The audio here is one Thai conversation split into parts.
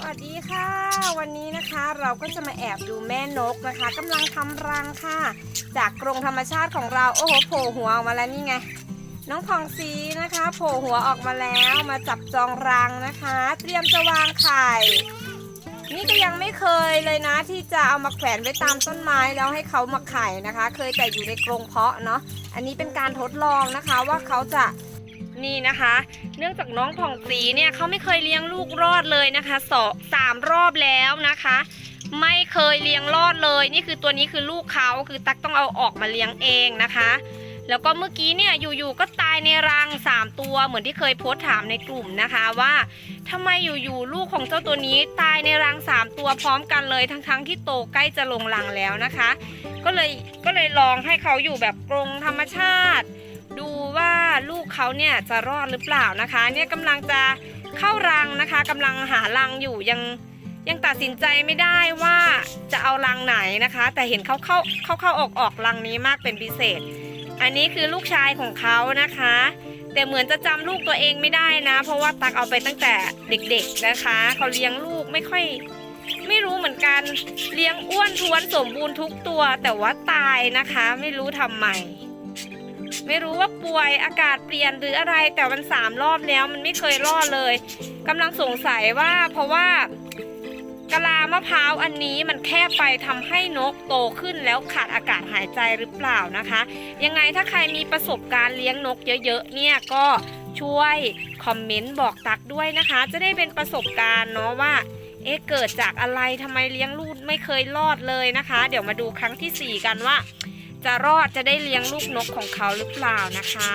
สวัสดีค่ะ วันนี้นะคะเราก็จะมาแอบดูแม่นกนะคะกำลังทำรังค่ะ จากกรงธรรมชาติของเราโอ้โหโผล่หัวออกมาแล้วนี่ไง น้องพองซีนะคะโผล่หัวออกมาแล้วมาจับจองรังนะคะ เตรียมจะวางไข่ นี่ก็ยังไม่เคยเลยนะที่จะเอามาแขวนไว้ตามต้นไม้แล้วให้เขามาไข่นะคะ เคยแต่อยู่ในกรงเพาะเนาะอันนี้เป็นการทดลองนะคะว่าเขาจะ นี่นะคะ เนื่องจากน้องผ่องศรีเนี่ยเขาไม่เคยเลี้ยงลูกรอดเลยนะคะสองสามรอบแล้วนะคะ ไม่เคยเลี้ยงรอดเลย นี่คือตัวนี้คือลูกเขาคือตักต้องเอาออกมาเลี้ยงเองนะคะ แล้วก็เมื่อกี้เนี่ยอยู่ๆก็ตายในรัง 3 ตัวเหมือนที่เคยโพสต์ถามในกลุ่มนะคะว่าทำไมอยู่ๆลูกของเจ้าตัวนี้ตายในรัง 3 ตัวพร้อมกันเลยทั้งๆที่โตใกล้จะลงรังแล้วนะคะ ก็เลยก็เลยลองให้เขาอยู่แบบกรงธรรมชาติ เขาเนี่ยจะรอดหรือเปล่านะคะ เนี่ยกำลังจะเข้ารังนะคะกำลังหารังอยู่ยังยังตัดสินใจไม่ได้ว่าจะเอารังไหนนะคะ แต่เห็นเขาเข้าเข้าเข้าออกออกรังนี้มากเป็นพิเศษ อันนี้คือลูกชายของเขานะคะ แต่เหมือนจะจำลูกตัวเองไม่ได้นะ เพราะว่าตักเอาไปตั้งแต่เด็กๆนะคะเขาเลี้ยงลูกไม่ค่อย ไม่รู้เหมือนกันเลี้ยงอ้วนท้วนสมบูรณ์ทุกตัว แต่ว่าตายนะคะ ไม่รู้ทำไม ไม่รู้ว่าป่วยอากาศเปลี่ยนหรืออะไรแต่มันสามรอบแล้วมันไม่เคยรอดเลยกำลังสงสัยว่าเพราะว่ากะลามะพร้าวอันนี้มันแคบไปทำให้นกโตขึ้นแล้วขาดอากาศหายใจหรือเปล่านะคะ ยังไงถ้าใครมีประสบการณ์เลี้ยงนกเยอะๆเนี่ยก็ช่วยคอมเมนต์บอกตักด้วยนะคะ จะได้เป็นประสบการณ์เนาะว่าเอ๊ะเกิดจากอะไรทำไมเลี้ยงลูกไม่เคยรอดเลยนะคะ เดี๋ยวมาดูครั้งทีสี่4 กันว่า จะรอดจะได้เลี้ยงลูกนกของเขาหรือเปล่านะคะ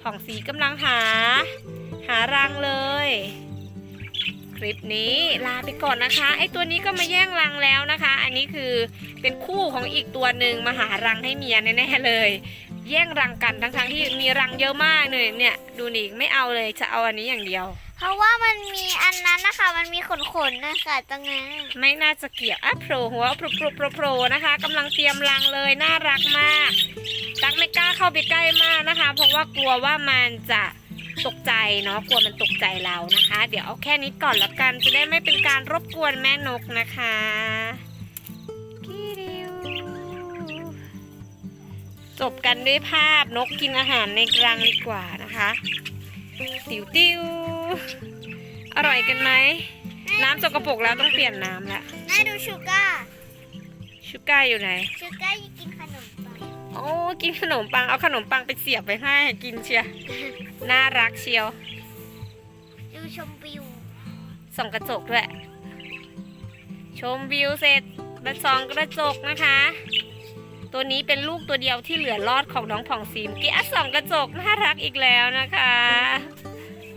ผ่องสีกำลังหา หารังเลย คลิปนี้ลาไปก่อนนะคะ ไอตัวนี้ก็มาแย่งรังแล้วนะคะ อันนี้คือเป็นคู่ของอีกตัวหนึ่งมาหารังให้เมียแน่ๆเลย แย่งรังกันทั้งๆที่มีรังเยอะมากเลยเนี่ย ดูนี่ไม่เอาเลยจะเอาอันนี้อย่างเดียว เพราะว่ามันมีอันนั้นนะคะ มันมีขนๆนะคะตรงนั้นไม่น่าจะเกี่ยวอะโผล่หัวโผล่โผล่โผล่โผล่นะคะกำลังเตรียมรังเลยน่ารักมากตักไม่กล้าเข้าไปใกล้มากนะคะ เพราะว่ากลัวว่ามันจะตกใจเนาะกลัวมันตกใจเรานะคะ เดี๋ยวเอาแค่นี้ก่อนละกันจะได้ไม่เป็นการรบกวนแม่นกนะคะกิ๊ดิวจบกันด้วยภาพนกกินอาหารในรังดีกว่านะคะ ติวติว อร่อยกันไหม น้ำสกปรกแล้วต้องเปลี่ยนน้ำละแม่ดูชูก้าชูก้าอยู่ไหน ชูก้ายังกินขนมปัง โอ้ กินขนมปัง เอาขนมปังไปเสียบไปให้ กินเชียวน่ารักเชียว ดูชมวิว ส่องกระจกด้วย ชมวิวเสร็จมาส่องกระจกนะคะ ตัวนี้เป็นลูกตัวเดียวที่เหลือรอดของน้องผ่องซีมกี้อะส่องกระจกน่ารักอีกแล้วนะคะ